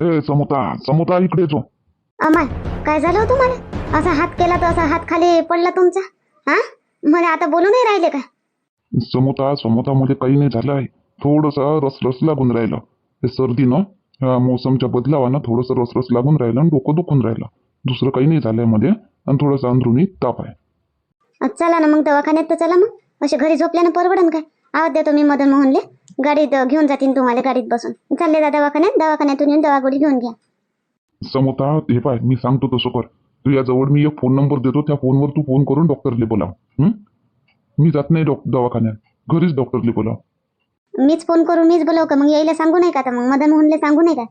ए समोता समोता इकडे जो अमाय काय झालं हो तुम्हाला? असा हात केला तर असा हात खाली पडला तुमचा? हा? मला आता बोलू नाही राहिले का? समोता समोता मध्ये काही नाही झालं आहे. थोडंसं रसरस लागून राहिलं. हे सर्दीनं ह्या मोसमच्या बदलावानं थोडंसं रसरस लागून राहिलं आणि डोकं दुखून राहिलं. दुसरं काही नाही झालंयमध्ये आणि थोडंसं अंदरुनी ताप आहे. चला ना मग दवाखान्यात तर चला मग. असे घरी झोपल्यानं परवडन काय? आवाज देतो मी मदन मोहनले. गाडीत घेऊन जातीन तुम्हाला गाडीत बसून. चालले जा दवाखान्यात दवाखान्यातून येऊन दवा गोळी घेऊन घ्या. समोता हे पाय मी सांगतो तसं कर. तुझ्याजवळ मी एक फोन नंबर देतो त्या फोनवर तू फोन करून डॉक्टरले बोलाव? मी जात नाही डॉक दवाखान्यात. घरीच डॉक्टरले बोलाव. मीच फोन करून मीच बोलव का? मग यायला सांगू नाही का मग मदन मोहनले सांगू नाही का?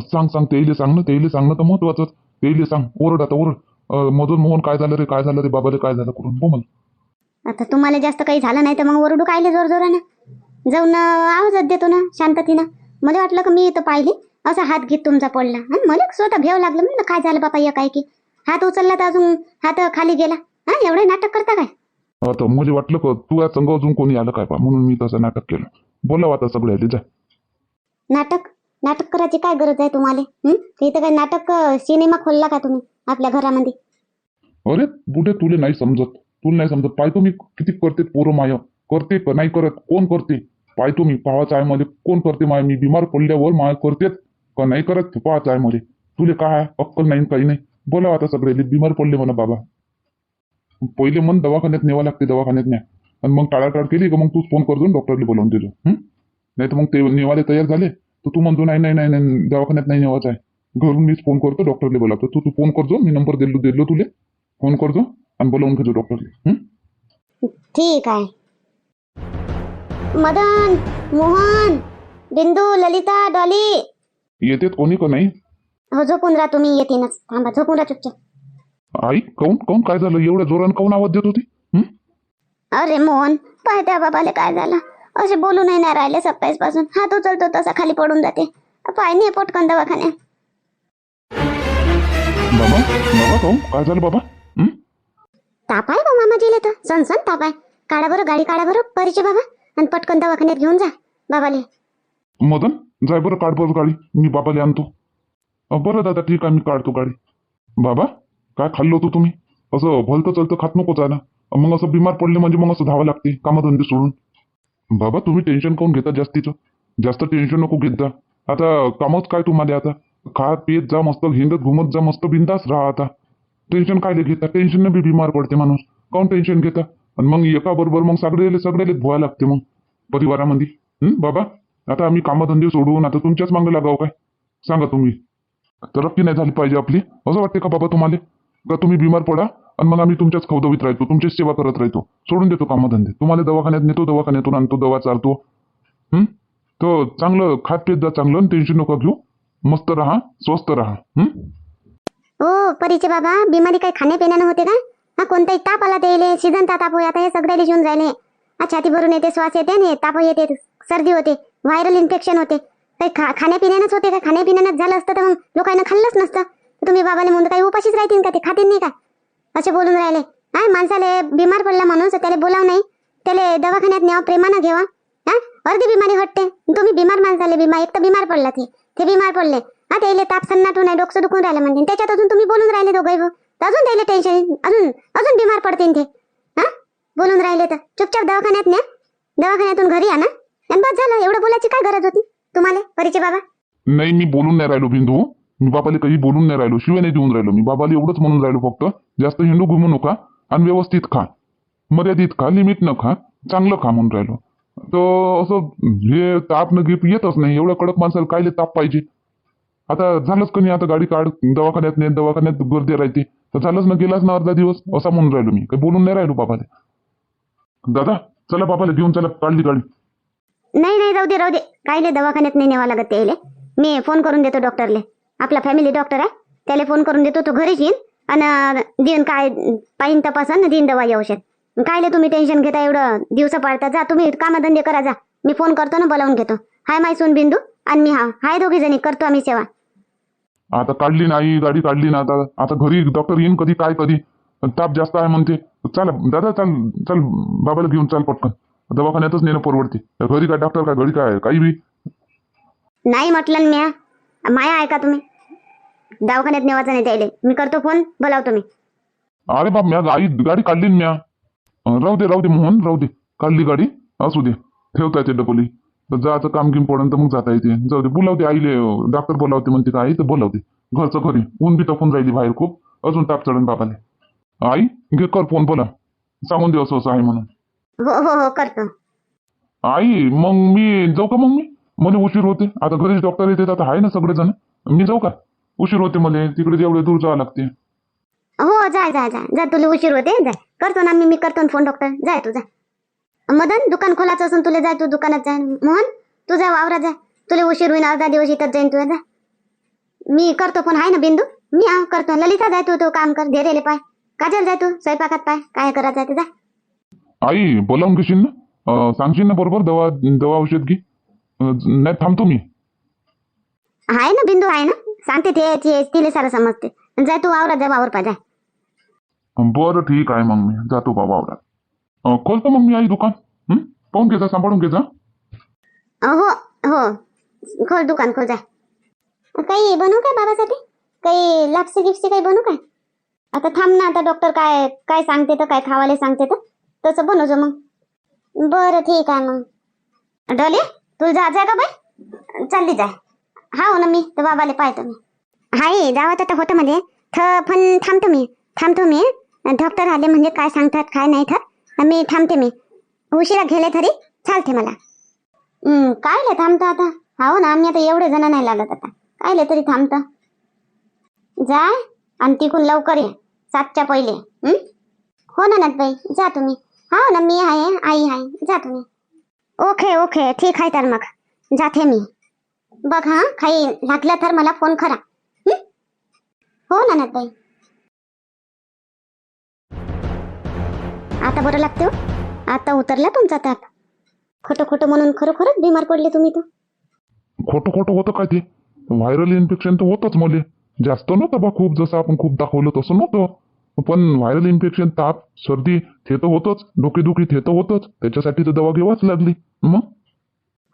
सांग सांग तेले सांग ना तेले सांगणं तर महत्वाचं तेले सांग ओरड आता ओरड. अं, मधून मोहन काय झालं रे काय झालं रे बाबाले काय झालं करून बोमल. आता तुम्हाला जास्त काही झालं नाही तर मग ओरडू कायले जोर जोरानं जाऊन अ, आवाजच देतो ना शांततीनं. मला वाटलं का मी इथं पाहिली. असा हात घेत तुमचा पडला. आणि मला स्वतः भेव लागलं. म्हणलं काय झालं बाबा या काय की हात उचलला तर अजून हात खाली गेला. हा एवढे नाटक करता काय? आता म्हणजे वाटलं का तू या संघ अजून कोणी आलं काय? पा म्हणून मी तसं नाटक केलं. बोलाव आता सगळ्याले जा. नाटक? नाटक करायची काय गरज आहे तुम्हाला? हं? इथं काय नाटक सिनेमा खोलला का तुम्ही आपल्या घरामध्ये? अरे बुढे तुले नाही समजत. तुला नाही समजत. पाहतो मी किती करते पोरं माय. करते का? नाही करत. कोण करते? पाहतो मी पावाच आहे मध्ये कोण करते? माय मी बिमार पडल्यावर माय करतेत का? नाही करत? पावाच आहे मध्ये तुले काय आहे? अक्कल नाही काही नाही. बोलाव आता सगळे. बिमार पडले मला बाबा. पहिले मन दवाखान्यात नेवा लागते दवाखान्यात न्या. आणि मग टाळाटाळ केली का मग तूच फोन करतो डॉक्टरला बोलावून देतो नाही तर मग ते नेवाले तयार झाले. तर तू म्हणतो नाही नाही नाही नाही दवाखान्यात नाही नेवायचं आहे. घरून मीच फोन करतो डॉक्टरला बोलावतो. तू तू फोन करतो मी नंबर दिलो दिलो तुले. फोन करतो आणि बोलावून घेतो डॉक्टरला ठीक आहे. मदन मोहन बिंदू ललिता डॉली. येतेत कोणी का नाही? हो झोपून राहा तुम्ही येतीनच थांबा झोपून राहा चुपचाप. आई काऊन काऊन काय झालं? एवढ्या जोरानं काऊन आवाज देत होती? हं? अरे मोहन पाय त्या बाबाले काय झालं? असे बोलू नाही ना राहिले सकाळीच पासून हात उचलतो तसा खाली पडून जाते. पाय नाही पटकन दवाखान्यात. बाबा बाबा काऊन काय झालं बाबा? हं? ताप आहे बा मामाजीले तर. सनसन ताप आहे काढा बरं गाडी काढा बरं. परिचय बाबा. आणि पटकन दवाखान्यात घेऊन जा बाबाले. मदन जाय बरं काढ बरं गाडी. मी बाबाला आणतो. अं, बरं दादा ठीक आहे मी काढतो गाडी. बाबा काय खाल्लं होतं तुम्ही? असं भलतं चलतं खात नको जायला. मग असं बिमार पडले म्हणजे मग असं धावं लागते कामधंदे सोडून. बाबा तुम्ही टेन्शन काऊन घेता जास्तीचं? जास्त टेन्शन नको घेत जा. आता कामच काय तुम्हाला आता? खा पेत जा मस्त हिंडत घुमत जा मस्त बिंदास राहा आता. टेन्शन काय घेता? टेन्शन बी बिमार पडते माणूस. काऊन टेन्शन घेता? आणि मग एका बरोबर मग सगळे सगळेले धुवा लागते मग परिवारामध्ये. बाबा आता आम्ही कामधंदे सोडून आता तुमच्याच मागे लागाव काय? सांगा तुम्ही. तरक्की नाही झाली पाहिजे आपली. असं वाटते का बाबा तुम्हाला? का तुम्ही बिमार पडा आणि मग आम्ही तुमच्याच खवदवीत राहतो तुमचीच सेवा करत राहतो. सोडून देतो कामधंदे. तुम्हाला दवाखान्यात नेतो दवाखान्यातून आणतो दवा चालतो हम्म तो चांगलं खात पीत जा चांगलं टेन्शन नका घेऊ. मस्त राहा स्वस्त राहा. हम्म हो बाबा बिमारी काही खाण्यापिण्यानं होते का? हा कोणताही ताप आला त्याले सीझन ताप होय आता हे सगळ्याला येऊन राहिले छाती भरून येते श्वास येते आणि ताप येते सर्दी होते व्हायरल इन्फेक्शन होते. काही खा खाण्यापिण्यानंच होते का? खाण्यापिण्यानंच झालं असतं तर मग लोकांना खाल्लंच नसतं. तुम्ही बाबाला म्हणून काही उपाशीच राहतील का ते? खातील नाही का? असे बोलून राहिले. हा माणसाले बिमार पडला म्हणून त्याला बोलाव नाही. त्याला दवाखान्यात न्यावं प्रेमानं घेवा. हा अर्धी बिमारी हटते. तुम्ही बिमार माणसाले बिमार एक तर बिमार पडला ते ते बिमार पडले. हा त्याला ताप सन्नाटून आहे डोकं दुखून राहिलं म्हणजे त्याच्यात अजून तुम्ही बोलून राहिले दोघे तर अजून त्याला टेन्शन अजून अजून बिमार पडतील ते. हा? बोलून राहिले तर. चुपचाप दवाखान्यात न्या. दवाखान्यातून घरी या ना आणि बस झालं. एवढं बोलायची काय गरज होती? तुम्हाला? परिचय बाबा? नाही मी बोलून नाही राहिलो बिंदू. मी बाबाला कधी बोलून नाही राहिलो. शिवाय नाही देऊन राहिलो. मी बाबाला एवढंच म्हणून राहिलो फक्त. जास्त हिंडू घुमू नका आणि व्यवस्थित खा. मर्यादित खा. लिमिट न खा. चांगलं खा म्हणून राहिलो. तर असं हे ताप न घेत येतच नाही. एवढं कडक माणसाला कायले ताप पाहिजे? आता झालंच कमी आता गाडी काढ दवाखान्यात ने दवाखान्यात गर्दी राहते. तर झालंच ना गेलाच ना अर्धा दिवस असा म्हणून राहिलो मी. काही बोलून नाही राहिलो बाबाला दादा चला बाबाला घेऊन चला काढली गाडी. नाही नाही जाऊ दे राहू दे. कायले दवाखान्यात नाही न्यावा लागत त्याले. मी फोन करून देतो डॉक्टरले. आपला फॅमिली डॉक्टर आहे. त्याला फोन करून देतो तो घरीच येईन. आणि देईन काय पाहिन तपासन देईन दवा औषध. कायले तुम्ही टेन्शन घेता एवढं दिवस पाळता जा. तुम्ही कामधंदे करा जा. मी फोन करतो ना बोलावून घेतो. हाय माय सून बिंदू. आणि मी हा हाय दोघी जणी करतो आम्ही सेवा. आता काढली नाही गाडी काढली ना आता आता घरी डॉक्टर येईन कधी काय कधी. ताप जास्त आहे म्हणते. चल दादा चल चल बाबाला घेऊन चाल पटकन. दवाखान्यातच नेणं परवडते. घरी काय डॉक्टर काय घरी काय काही बी? नाही म्हटलं ना म्या. माया आहे का तुम्ही? दवाखान्यात नेवायचं नाही त्याले. मी करतो फोन बोलावतो मी अरे बाप म्या गाडी गाडी काढली म्या. राहू दे राहू दे मोहन राहू दे. काढली गाडी असू दे. ठेवता येते डबली तर जायचं काम गिम पडून तर मग जाता येते. जाऊ दे बोलावते आईले डॉक्टर बोलावते म्हणते का आई तर बोलावते. घरचं घरी ऊन बी तपून राहिली बाहेर खूप. अजून ताप चढन बाबाले. आई घे कर फोन बोला. सांगून दे असं असं आहे म्हणून. हो हो हो करतो. आई मग मी जाऊ का मग मी? मला उशीर होते. आता घरीच डॉक्टर येते आता आहे ना सगळेजण. मी जाऊ का? उशीर होते मला. तिकडे जेवढे दूर जावं लागते. हो जाय जाय जाय जा तुला उशीर होते. जाय करतो ना मी मी करतो ना फोन डॉक्टर जाय तू जा. मदन दुकान खोलायचं असून तुला जाय तू दुकानात जाय. मोहन तू जा वावरात जाय तुला उशीर होईन अर्धा दिवस इथं जाईन तुला जा. मी करतो फोन आहे ना बिंदू? मी करतो. ललिता जाय तू तो काम कर. धीरेले पाय. काजल जाय तू स्वयंपाकात पाय. काय करायचं आहे ते जा. आई बोलावून घेशील ना सांगशील ना बरोबर दवा दवा औषध घे. नाही थांबतो मी. आहे ना बिंदू आहे ना. सांगते ते तिला सारं समजते. जाय तू वावरात जाय वावर पाय जाय बरं ठीक आहे मग मी. जातो बाबा आवडा अं, खोलतो मग मी आई दुकान? हं? पाहून घे जा सांभाळून घे जा. हो हो. खोल दुकान खोल जाय काही बनवू काय बाबासाठी? काही लापसी गिप्सी काही बनवू काय आता थांब ना आता डॉक्टर काय काय सांगते तर काय खावाले सांगते तर. तसं बनवજો मग. बरं ठीक आहे मग. डोले तू जा जा का बाई. चालली जाय हा हो ना मी तर बाबाले पाहतो मी. हाय जावं तर होतं म्हणजे थ पण थांबतो मी. थांबतो मी. डॉक्टर आले म्हणजे काय सांगतात काय नाही तर मी थांबते मी. उशिरा गेले तरी चालते मला. काय कायले थांबता आता? हो ना आम्ही आता एवढे जण नाही लागत आता. कायले तरी थांबतं? जाय आणि तिकून लवकर ये सातच्या पहिले. हो ना बाई जा तुम्ही. हो ना मी आहे आई आहे. जा तुम्ही. ओके ओके ठीक आहे तर मग. जाते मी. बघ हा काही लागलं तर मला फोन करा. हो ना बाई आता बरं लागते? हो आता उतरला तुमचा ताप. खोटं खोटं म्हणून खरोखरच बिमार पडले तुम्ही तर. खोटं खोटं होतं काय ते? व्हायरल इन्फेक्शन तर होतच मले. जास्त नव्हतं बा खूप जसं आपण खूप दाखवलं तसं नव्हतं. पण व्हायरल इन्फेक्शन ताप सर्दी ते तर होतच. डोकेदुखी ते तर होतच. त्याच्यासाठी तर दवा घ्यावाच लागली. मग?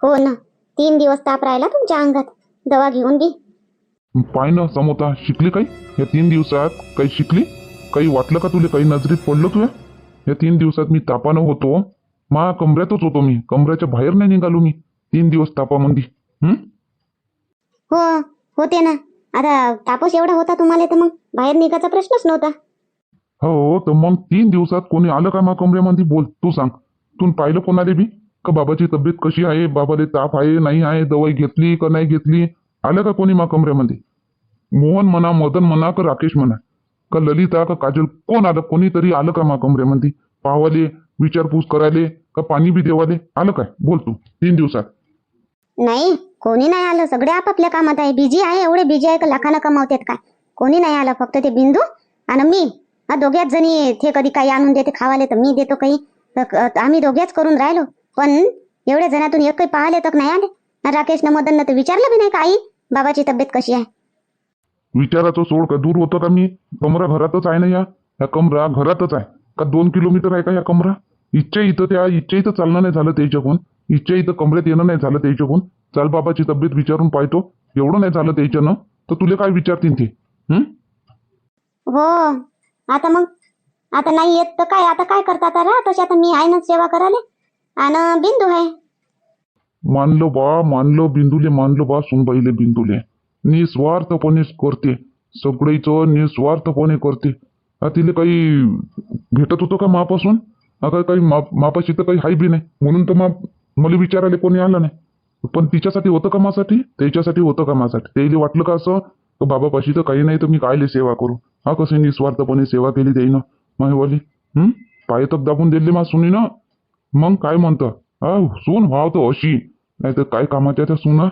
हो ना. तीन दिवस ताप राहिला तुमच्या अंगात. दवा घेऊन बी पाय ना समोता. शिकली काही? या तीन दिवसात काही शिकली? काही वाटलं का तुला? काही नजरेत पडलं तुया? या तीन दिवसात मी तापानं होतो. मा कमऱ्यातच होतो मी. कमऱ्याच्या बाहेर नाही निघालो मी. तीन दिवस तापामंदी. हं? हो होते ना. आता तापस एवढा होता तुम्हाला तर मग बाहेर निघायचा प्रश्नच नव्हता. हो तर मग तीन दिवसात कोणी आलं का मा कमऱ्यामध्ये बोल तू सांग. तू पाहिलं कोणाले बी? का बाबाची तब्येत कशी आहे? बाबाले ताप आहे नाही आहे दवाई घेतली का नाही घेतली? आलं का कोणी मा कमऱ्यामध्ये मोहन म्हणा मदन म्हणा का राकेश म्हणा? का ललिता का काजल कोण आलं? कोणीतरी आलं का मा कमरेमध्ये पावाले विचारपूस करायले का पाणी बी देवाले? आलं काय? बोल तू तीन दिवसात. नाही कोणी नाही आलं. सगळे आपापल्या कामात आहे. बिझी आहे एवढे बिझी आहे का लाखानं कमावतात काय? कोणी नाही आलं. फक्त ते बिंदू आणि मी. हा दोघ्याच जणी ते कधी काही आणून देते खावाले तर मी देतो काही. तर क- आम्ही दोघ्याच करून राहिलो. पण एवढ्या जणातून एक काही पाहिले तर नाही आले. आणि राकेशनं मदननं तर विचारलं बी नाही का आई बाबाची तब्येत कशी आहे? विचाराचं सोड का दूर होतं का मी कमरा घरातच आहे ना या? ह्या कमरा घरातच आहे. का दोन किलोमीटर आहे का या कमरा? इच्छा इथं त्या इच्छा इथं चालणं नाही झालं त्याच्याकडून. इच्छा इथं कमरेत येणं नाही झालं त्याच्याकडून. चाल बाबाची तब्येत विचारून पाहतो. एवढं नाही झालं त्याच्यानं. तर तुला काय विचारतील ते? हं? आता मग? आता नाही येत तर काय? आता काय करता आता राहा तशी आता मी आहे ना सेवा करायला. आणि बिंदू आहे. मानलं बा मानलं बिंदुले मानलं बा सुनबाईले बिंदुले. निस्वार्थपणे करते. सगळीचं निस्वार्थपणे करते. आ तिले काही भेटत होतं का मापासून? आता काही माप मापाशी तर काही हाय बी नाही. म्हणून तर माप मला विचारायला कोणी आलं नाही. पण तिच्यासाठी होतं कामासाठी त्याच्यासाठी होतं कामासाठी त्याला वाटलं का असं? बाबापाशी तर काही नाही तर मी कायले सेवा करू? हा कसं निस्वार्थपणे सेवा केली त्याईनं मायवाली हम्म पाय तर दाबून दिले मा सुनी ना मग काय म्हणतं? हा सून व्हावतो अशी. नाही तर काय कामाच्या त्या सुना?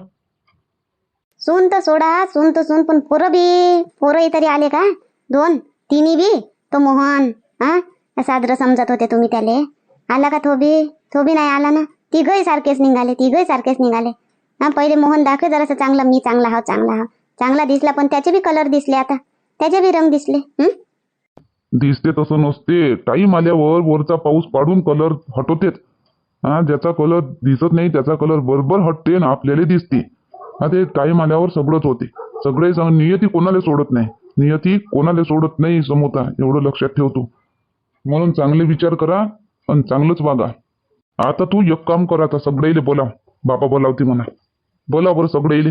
सून तर सोडा सून तर सून पण पोरं बी पोरं तरी आले का? दोन तिन्ही बी तो मोहन हा? सादर समजत होते तुम्ही त्याले. आला का तो बी? तो बी नाही आला ना? तिघही सारखेच निघाले तिघही सारखेच निघाले. हा पहिले मोहन दाखवे जरासं चांगला मी चांगला हा चांगला हा चांगला दिसला पण त्याचे बी कलर दिसले आता. त्याचे बी रंग दिसले हं? दिसते तसं नसते. टाईम आल्यावर वरचा पाऊस पाडून कलर हटवतेच हा ज्याचा कलर दिसत नाही त्याचा कलर बरोबर हटते ना आपल्याला दिसते. हा ते टाईम आल्यावर सगळंच होते. सगळे नियती कोणाला सोडत नाही? नियती कोणाला सोडत नाही समोता? एवढं लक्षात ठेवतो म्हणून चांगले विचार करा आणि चांगलंच वागा. आता तू एक काम कर आता सगळे बोलाव. बाबा बोलावते म्हणा. बोला बरं सगळे इले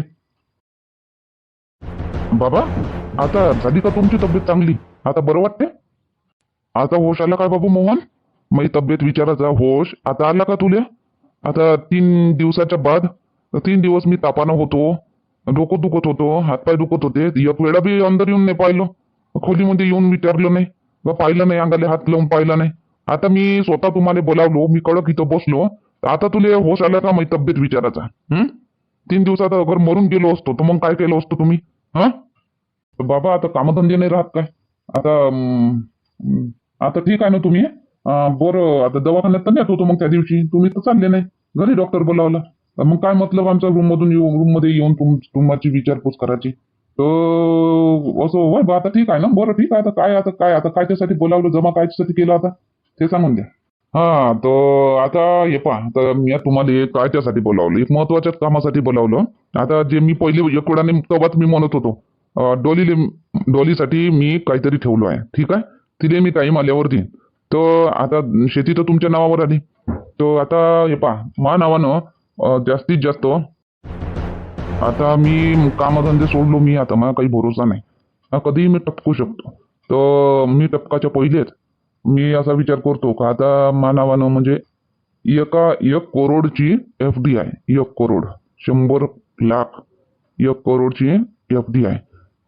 बाबा आता झाली का तुमची तब्येत चांगली? आता बरं वाटते आता होश आला का बाबू मोहन? माझी तब्येत विचारायचा होश. आता आला का तुला? आता तीन दिवसाच्या बाद तीन दिवस मी तापानं होतो. डोकं दुखत होतो. हातपाय दुखत होते. एक वेळा बी अंदर येऊन नाही पाहिलं. खोलीमध्ये येऊन विचारलं नाही. पाहिलं नाही. अंगाले हात लावून पाहिलं नाही. आता मी स्वतः तुम्हाला बोलावलो. मी कडक इथं बसलो. आता तुला होश आला का माझी तब्येत विचारायचा तीन दिवसात अगर मरून गेलो असतो तर मग काय केलं असतो तुम्ही? हा? बाबा आता कामधंदे नाही राहत काय? आता आता ठीक आहे ना तुम्ही? बरं आता दवाखान्यात तर नेत होतो मग त्या दिवशी. तुम्ही तर चालले नाही. घरी डॉक्टर बोलावला. मग काय मतलब आमच्या रूम मधून येऊन रूममध्ये येऊन तुम तुमची विचारपूस करायची? तर असं होय बा आता ठीक आहे ना बरं ठीक आहे आता काय आता काय आता काय त्यासाठी बोलावलं जमा कायच्यासाठी केलं आता? ते सांगून द्या. हा तर आता हे पहा तर मी तुम्हाला काय त्यासाठी बोलावलं? एक महत्वाच्याच कामासाठी बोलावलं. आता जे मी पहिले एक वेळाने मी म्हणत होतो डोलीले डोलीसाठी मी काहीतरी ठेवलो आहे. ठीक आहे? तिले मी टाईम माल्यावर देईन. तर आता शेती तर तुमच्या नावावर आली. तर आता हे पहा मा नावानं जास्तीत जास्त. आता मी कामधंदे सोडलो मी, आता मला काही भरोसा नाही. कधीही मी टपकू शकतो. तर मी टपकाच्या पहिलेच मी असा विचार करतो का, आता मा नावानं म्हणजे एका, एक करोडची एफ़ डी आहे एक करोड, शंभर लाख, एक करोडची एफ़ डी आहे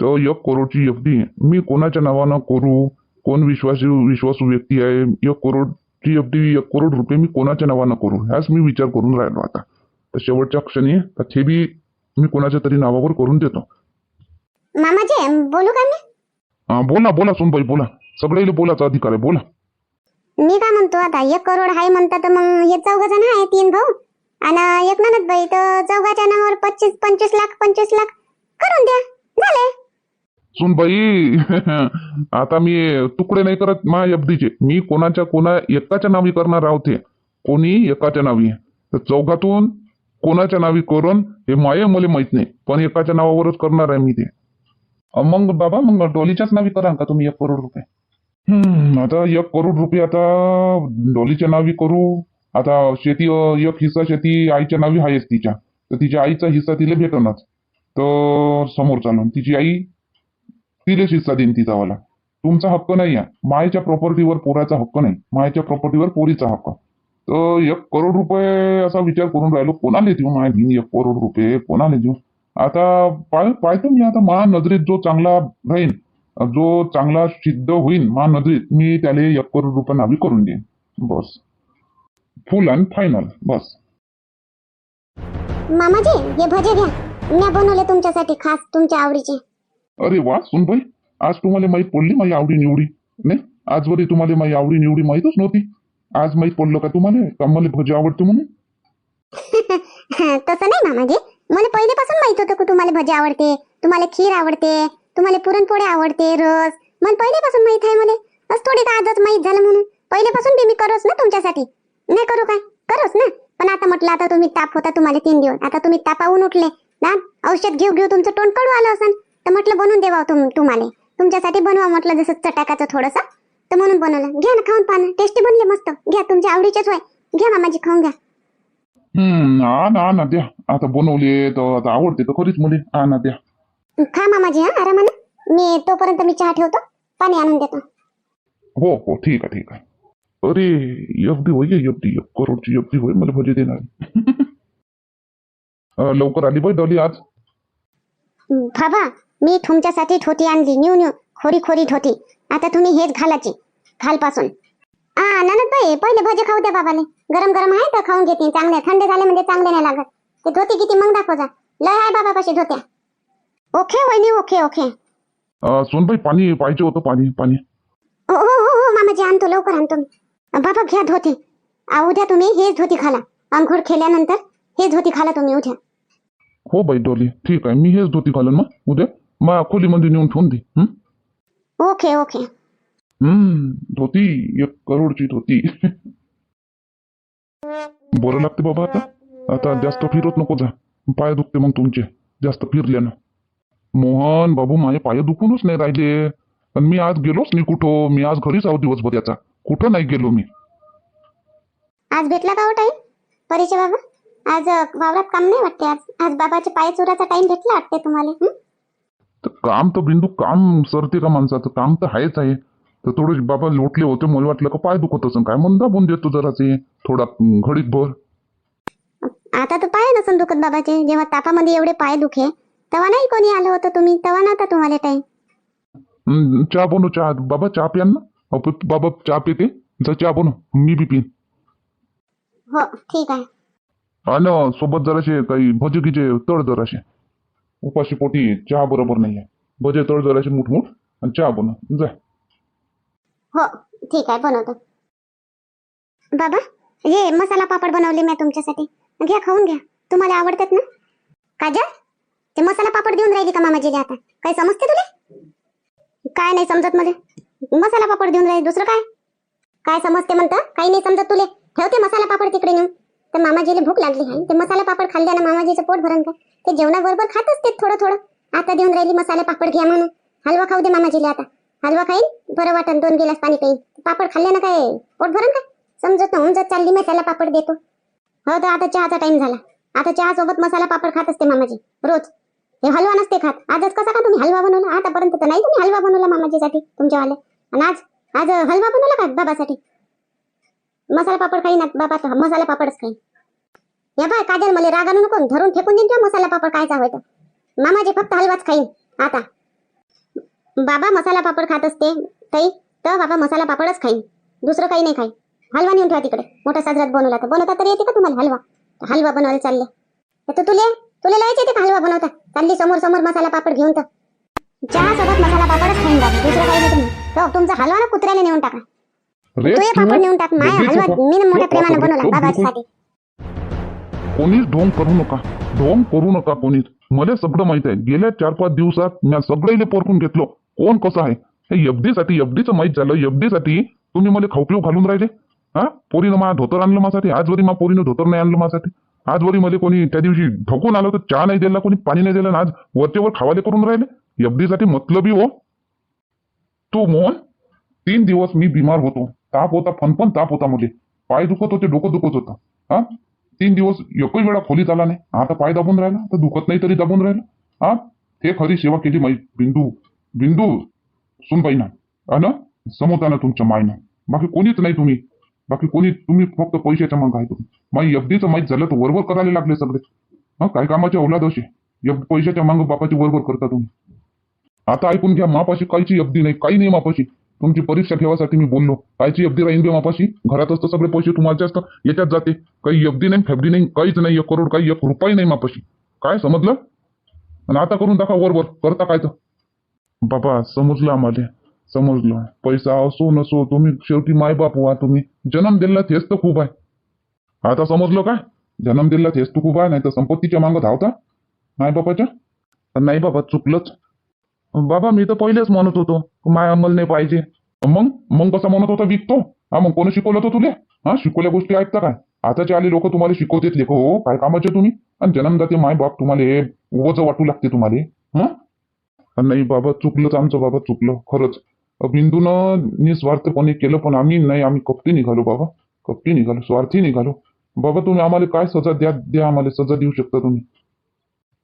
तर एक करोडची एफ़ डी मी कोणाच्या नावानं करू, कोण विश्वासू विश्वासू व्यक्ती आहे, एक करोडची एफ़ डी, एक करोड रुपये मी कोणाच्या नावानं करू, ह्याच मी विचार करून राहिलो आता. तर शेवटच्या क्षणी तर ते बी मी कोणाच्या तरी नावावर करून देतो. मामाजी बोलू का मी? हा, बोला बोला सुनबाई बोला. सगळे बोलाचा अधिकार आहे बोला. मी काय म्हणतो आता एक करोड आहे म्हणता तर मग हे चौघ जण आहे तीन भाऊ. आणि एक ननद बाई तर चौघाच्या नावावर पच्चीस पंचवीस लाख पंचवीस लाख करून द्या. झाले. सुनबाई आता मी तुकडे नाही करत मा एफडीचे मी कोणाच्या कोणा एकाच्या नावी करणार आहोत हे? कोणी एकाच्या नावी? तर चौघातून कोणाच्या नावी करून हे माये मला माहीत नाही. पण एकाच्या नावावरच करणार आहे मी ते. मग बाबा मग डोलीच्याच नावी करा का तुम्ही एक करोड रुपये? हम्म आता एक करोड रुपये आता डोलीच्या नावी करू. आता शेती एक हिस्सा शेती आईच्या नावी आहेच तिच्या. तर तिच्या आईचा हिस्सा तिला भेटणच तर समोर चालून तिची आई तिलेच हिस्सा देईन तिचावाला तुमचा हक्क नाही आहे मायेच्या प्रॉपर्टीवर पोराचा हक्क नाही. मायेच्या प्रॉपर्टीवर पोरीचा हक्क. तर एक करोड रुपये असा विचार करून राहिलो. कोणाला देऊ घेईन एक करोड रुपये? कोणाला देऊ? आता पाय पाहतो मी आता मा नजरेत जो चांगला राहील जो चांगला सिद्ध होईल मा नजरेत मी त्याला एक करोड रुपये नावी करून देईन. बस. Full and final. बस. मामाजी हे भजे घ्या. मी बनवले तुमच्यासाठी खास तुमच्या आवडीचे. अरे वा सुनबाई. आज तुम्हाला माहीत पडली माझी आवडी निवडी नाही? आजवरी तुम्हाला माझी आवडी निवडी माहीतच नव्हती. आज माहीत पडलं का तुम्हाला? का मला भजी आवडते म्हणून? तसं नाही मामाजी. मला पहिल्यापासून माहीत होतं की तुम्हाला भजी आवडते तुम्हाला खीर आवडते तुम्हाला पुरणपोळी आवडते रस. मला पहिल्यापासून माहीत आहे मला. बस थोडी का आजच माहीत झालं म्हणून? पहिल्यापासून बी मी करोच ना तुमच्यासाठी. नाही करू काय? करोच ना. पण आता म्हटलं आता तुम्ही ताप होता तुम्हाला तीन दिवस. आता तुम्ही तापावून उठले. ना? औषध घेऊ घेऊ तुमचं तोंड कडू आलं असेल तर म्हटलं बनवून देवा तुम तुम्हाला. तुमच्यासाठी बनवा म्हटलं जसं चटाकाचं थोडंसं. तर म्हणून बनवलं. घ्या ना खाऊन पाहा टेस्टी बनले मस्त. घ्या तुमच्या आवडीचेच होय. घ्या मामाजी खाऊन घ्या. हम्म हा ना हा ना द्या. आता बनवले तर आता आवडते तर खरीच मुली. हा ना द्या. खा मामाजी हा आरामानं. मी तोपर्यंत मी चहा ठेवतो. पाणी आणून देतो. हो हो ठीक आहे ठीक आहे. अरे एफडी होय एफडी एक करोडची एफडी होय मला भजी देणार. अं, लवकर आली बाई डॉली आज. बाबा मी तुमच्यासाठी ठोती आणली. New new. खोरी खोरी ठोती आता तुम्ही हेच घालाची. खालपासून हा ननद बाई पहिले भजे खाऊ द्या बाबाले. गरम गरम आहे तर खाऊन घेते चांगले थंड झाले म्हणजे चांगले नाही लागत. ते धोती किती मग दाखव जा लय आहे बाबापाशी धोत्या. ओके वहिनी ओके ओके सोनबाई पाणी पाहिजे होतं पाणी पाणी. हो हो हो हो मामाजी आणतो लवकर आणतो मी. बाबा घ्या धोती. आ, उद्या तुम्ही हेच धोती खाला अंघोळ केल्यानंतर हेच धोती खाला तुम्ही उद्या. हो बाई डॉली. ठीक आहे मी हेच धोती घालन मग उद्या. मा खोलीमध्ये नेऊन ठेवून दे हं? Okay okay. हम्म धोती एक करोडची धोती. बरं लागते बाबा आता. आता जास्त फिरत नको जा. पाय दुखते मग तुमचे. जास्त फिरल्यानं मोहन बाबू माझे पाय दुखूनच नाही राहिले. पण मी आज गेलोच नाही कुठं. मी आज घरीच आहो दिवसभर याचा. कुठं नाही गेलो मी. आज भेटला का हो टाईम परीचे बाबा? आज अ, वावरात काम नाही वाटते आज? आज बाबाचे पाय चुराचा टाइम भेटला वाटते तुम्हाला हं? तर काम तर बिंदू काम सरते का माणसाचं? काम तर आहेच आहे. तर थोडे बाबा लोटले होते मला वाटलं का पाय दुखत असं काय म्हणून दाबून देतो जरासे. थोडा अं, घडीत भर. आता तर पाय नसून दुखत बाबाचे. जेव्हा तापामध्ये एवढे पाय दुखे तेव्हा नाही कोणी आलं होतं तुम्ही? तेव्हा नव्हता तुम्हाला टाइम चहा बनव चहा. बाबा चहा प्यान ना? अहो, बाबा चहा पिते. जा चहा बनव. मी बी पिन. हो ठीक आहे. आणि सोबत जराशे काही भजे गिजे तळ जराशे उपाशी पोटी चहा बरोबर नाही आहे भजे तळ जराशे मुठमुठ आणि चहा बनव. जा. हो ठीक आहे बनवतो. बाबा हे मसाला पापड बनवले मी तुमच्यासाठी. घ्या खाऊन घ्या. तुम्हाला आवडतात ना? काजल ते मसाला पापड देऊन राहिली का मामाजीला आता? काय समजते तुला? काय नाही समजत मला. मसाला पापड देऊन राहिली दुसरं काय? काय समजते म्हणतं? काही नाही समजत तुले. ठेवते मसाला पापड तिकडे नेऊन. तर मामाजीला भूक लागली आहे. ते मसाला पापड खाल्ल्यानं मामाजीचं पोट भरण का ते जेवणाबरोबर खातच ते थोडं थोडं. आता देऊन राहिली मसाला पापड घ्या म्हणून. हलवा खाऊ दे मामाजीला आता. हलवा खाईन बरं वाटन दोन गिलास पाणी पिईन. पापड खाल्ल्यानं काय? पोट भरण का? समजत होऊन जर चालली मसाला पापड देतो. हो तर आता चहाचा टाइम झाला. आता चहा सोबत मसाला पापड खात असते मामाजी रोज. हे हलवा नसते खात. आजच कसा का तुम्ही हलवा बनवला? आतापर्यंत तर नाही तुम्ही हलवा बनवला मामाजीसाठी तुमच्यावाले. आणि आज? आज हलवा बनवला का बाबासाठी? मसाला पापड खाईन बाबा मसाला पापडच खाईन. या बाय काजल मला राग आणू नको धरून फेकून देईन का मसाला पापड खायचा होय तर. मामाजी फक्त हलवाच खाईन आता. बाबा मसाला पापड खात असते ताई तर बाबा मसाला पापडच खाईन. दुसरं काही नाही खाईन. हलवा नेऊन ठेवा तिकडे. मोठा साजरात बनवला तर. बनवता तरी येते का तुम्हाला हलवा? हलवा बनवायला चालले. तर तुले तुला लावायचे येते का हलवा बनवता? चालली समोर समोर मसाला पापड घेऊन तर. चहा सोबत मसाला पापडच खाईन बाबा दुसरं काही नाही तुम्ही. तुमचा हलवा ना कुत्र्याने नेऊन टाका. तू ये पापड नेऊन टाक. माया लगेच हलवा येतो. मी ना मोठ्या तो प्रेमाने पापड बनवला तो बाबासाठी कोणीच ढोंग करू नका. ढोंग करू नका कोणीच. मला सगळं माहीत आहे. गेल्या चार पाच दिवसात मी सगळ्याले पोरकून घेतलो. कोण कसं आहे? हे एफडीसाठी एफडीचं माहीत झालं. एफडीसाठी तुम्ही मला खाऊपिऊ घालून राहिले? हा? पोरीनं मा धोतर आणलं माझ्यासाठी? आजवरी मा पोरीनं धोतर नाही आणलं माझ्यासाठी? आजवरी मला कोणी त्या दिवशी ढकून आलं तर चहा नाही दिला कोणी पाणी नाही दिलं आज वरचे वर खावाले करून राहिले? एफडीसाठी मतलबी हो तू मोहन तीन दिवस मी बिमार होतो. ताप होता फनफन ताप होता मुले. पाय दुखत होते डोकं दुखत होतं. हा? तीन दिवस एकही वेळा खोलीत आला नाही. आता पाय दाबून राहिला तर दुखत नाही तरी दाबून राहिलं. हा? हे खरी सेवा केली माई बिंदू. बिंदू सुनबाई ना? अन समोताना तुमच्या मायनं. बाकी कोणीच नाही तुम्ही. बाकी कोणी तुम्ही फक्त पैशाच्या मग आहे तुम्ही. माई एफडीचं माहीत झालं तर वरवर करायला लागले सगळे. हा? काय कामाचे औलाद असे? पैशाच्या मांग बापाची वरवर करता तुम्ही. आता ऐकून घ्या मापाशी काहीची अगदी नाही काही नाही मापाशी. तुमची परीक्षा ठेवासाठी मी बोललो. कायची एफडी राहीन मापाशी? घरातच तर सगळे पैसे तुम्हाला जास्त. याच्यात जाते. काही एफडी नाही फेफडी नाही काहीच नाही एक करोड काही एक रुपये नाही मापाशी. काय समजलं? आणि आता करून दाखवा वरवर. करता काय तर. बाबा समजलं आम्हाला. समजलं. पैसा असो नसो तुम्ही शेवटी मायबाप व्हा तुम्ही. जन्म दिला तेच तर खूप आहे. आता समजलं काय? जन्म दिला तेच तर खूप आहे नाही तर संपत्तीच्या मागं धावता. मायबापाच्या नाही बाबा चुकलंच. बाबा मी तर पहिलेच म्हणत होतो माय अंमल नाही पाहिजे. मग? मग कसं म्हणत होता विकतो? हा मग कोणी शिकवलं होतं तुले? हा शिकवल्या गोष्टी ऐकता काय? आताचे आले लोक तुम्हाला शिकवतेत लेख हो काय कामाचे तुम्ही? आणि जन्मदाते माय बाप तुम्हाला हे ओझ वाटू लागते तुम्हाला हा? नाही बाबा चुकलंच आमचं बाबा चुकलं खरंच. बिंदूनं निस्वार्थपणे केलं पण आम्ही नाही आम्ही कपटी निघालो बाबा. कपटी निघालो स्वार्थी निघालो. बाबा तुम्ही आम्हाला काय सजा द्या द्या आम्हाला सजा देऊ शकता तुम्ही?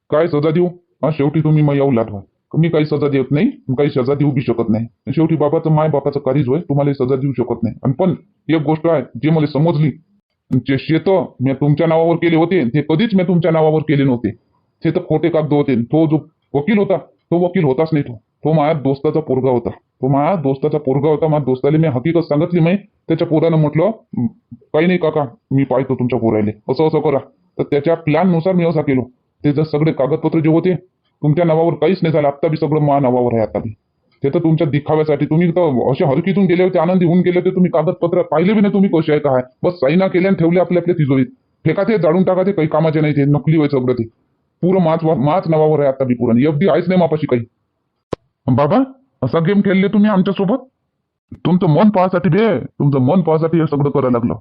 काय सजा देऊ? हा शेवटी तुम्ही मग येऊ लाटवा मी काही सजा देत नाही काही सजा देऊ बी शकत नाही. शेवटी बाबाचं माय बापाचं कारीज होय तुम्हाला सजा देऊ शकत नाही. आणि पण एक गोष्ट आहे जे मला समजली जे शेत मी तुमच्या नावावर केले होते ते कधीच मी तुमच्या नावावर केले नव्हते. ते तर खोटे कागद होते तो जो वकील होता तो वकील होताच नाही तो. तो माझ्या दोस्ताचा पोरगा होता. तो माझ्या दोस्ताचा पोरगा होता माझ्या दोस्ताला मी हकीकत सांगितली मी त्याच्या पोरानं म्हटलं काही नाही काका मी पाहतो तुमच्या पोरायले. असं असं करा. तर त्याच्या प्लॅननुसार मी असा केलो. ते जर सगळे कागदपत्र जे होते तुमच्या नावावर काहीच नाही झालं. आता बी सगळं मा नावावर आहे आता बी. ते तर तुमच्या दिखाव्यासाठी. तुम्ही तर असे हरकीतून गेले होते आनंदी होऊन गेले होते तुम्ही कागदपत्र पाहिले बी नाही तुम्ही कसे आहे काय? बस साईना केले आणि ठेवले आपल्या आपल्या तिजोरीत. फेका ते जाळून टाका ते काही कामाचे नाही ते नकली व्हायचं सगळं ते. पुरं माच माच नावावर आहे आता बी पुरण एफडी आहेच नाही मापाशी काही. बाबा असा गेम खेळले तुम्ही आमच्यासोबत तुमचं मन पाहासाठी बे. तुमचं मन पाहासाठी हे सगळं करायला लागलं.